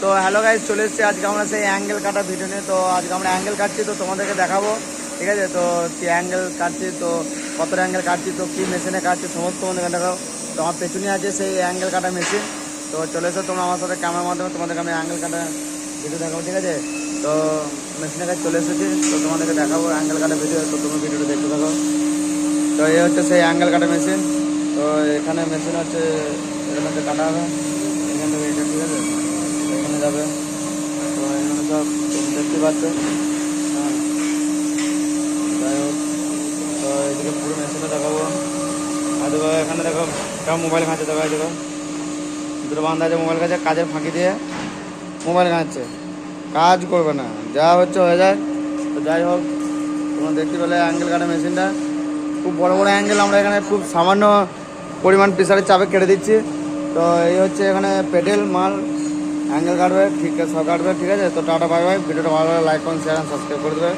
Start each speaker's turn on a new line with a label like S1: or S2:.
S1: তো hello guys চলে এসেছি। আজকে আমরা সেই অ্যাঙ্গেল কাটা ভিডিও নিয়ে। তো আজকে আমরা অ্যাঙ্গেল কাটছি, তো তোমাদেরকে দেখাবো। ঠিক আছে? তো কি অ্যাঙ্গেল কাটছি, তো কত অ্যাঙ্গেল কাটছি, তো কী মেশিনে কাটছি, সমস্ত তোমাদেরকে দেখাবো। তো আমার পেছনে আছে সেই অ্যাঙ্গেল কাটা মেশিন তো চলে এসো তোমরা আমার সাথে ক্যামেরার মাধ্যমে, তোমাদেরকে আমি অ্যাঙ্গেল কাটা ভিডিও দেখাবো, ঠিক আছে? তো মেশিনের কাছে চলে এসেছি, তো তোমাদেরকে দেখাবো অ্যাঙ্গেল কাটা ভিডিও তো তুমি ভিডিওটা দেখতে থাকো। তো এই হচ্ছে সেই অ্যাঙ্গেল কাটা মেশিন তো এখানে মেশিন হচ্ছে, এখানে কাটা হবে। এখান থেকে ঠিক আছে? যাবে। তো এখানে সব দেখতে পাচ্ছ। হ্যাঁ। যাই হোক, তো এদিকে পুরো মেশিনটা দেখাবো। আর দেখো, এখানে দেখো কেমন মোবাইল ঘাঁচে দেখো দেখো। দুটো বান্ধা আছে মোবাইল কাছে কাজের ফাঁকি দিয়ে মোবাইল ঘাঁচছে কাজ করবে না, যা হচ্ছে হয়ে যায়। তো যাই হোক, তোমরা দেখতে পেলে অ্যাঙ্গেল কাটা মেশিনটা। খুব বড় বড় অ্যাঙ্গেল আমরা এখানে খুব সামান্য পরিমাণ প্রেশারের চাপে কেটে দিচ্ছি। তো এই হচ্ছে এখানে পেডেল মাল। অ্যাঙ্গেল কাটবে, ঠিক আছে, সব কাটবে, ঠিক আছে? তো টাটা বাই বাই ভিডিওটা ভালো লাগে লাইক করুন শেয়ার সাবস্ক্রাইব করে দেবে।